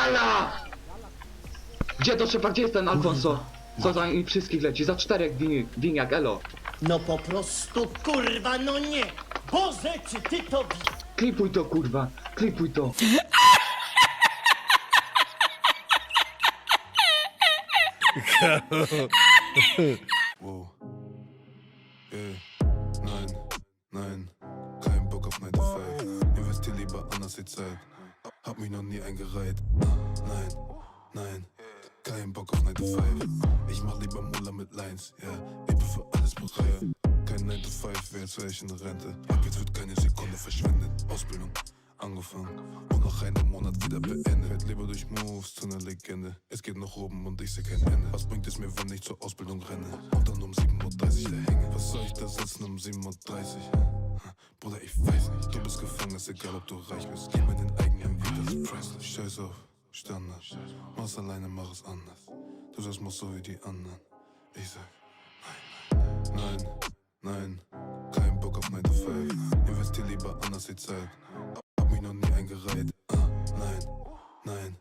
Ala! Gdzie to trzeba, gdzie jest ten Alfonso? Co za im wszystkich leci? Za czterech wini, winiak, elo. No po prostu kurwa, no nie! Boże, czy ty to? Klipuj to kurwa, klipuj to. Wow. Yeah. Nein, nein, kein Bock auf 9 to 5. Investier lieber anders die Zeit. Hab mich noch nie eingereiht. Nein, nein, kein Bock auf 9 to 5. Ich mach lieber Muller mit Lines, ja. Yeah. Ich bin für alles bereit. Kein 9 to 5, wär jetzt ich in Rente. Ab jetzt wird keine Sekunde verschwendet. Ausbildung. Angefangen und nach einem Monat wieder beendet. Werd lieber durch Moves zu einer Legende. Es geht nach oben und ich seh kein Ende. Was bringt es mir, wenn ich zur Ausbildung renne? Und dann um 7.30 Uhr da hänge. Was soll ich da sitzen um 7.30 Uhr? Bruder, ich weiß nicht. Du bist gefangen, ist egal, ob du reich bist. Gib mir den eigenen Weg, das priceless. Scheiß auf, Standard. Mach's alleine, mach es anders. Du sagst, mach so wie die anderen. Ich sag, nein, nein, nein. Kein Bock auf 9 to 5. Investier lieber anders die Zeit. Hab mich noch nie eingereiht. Ah, nein, nein,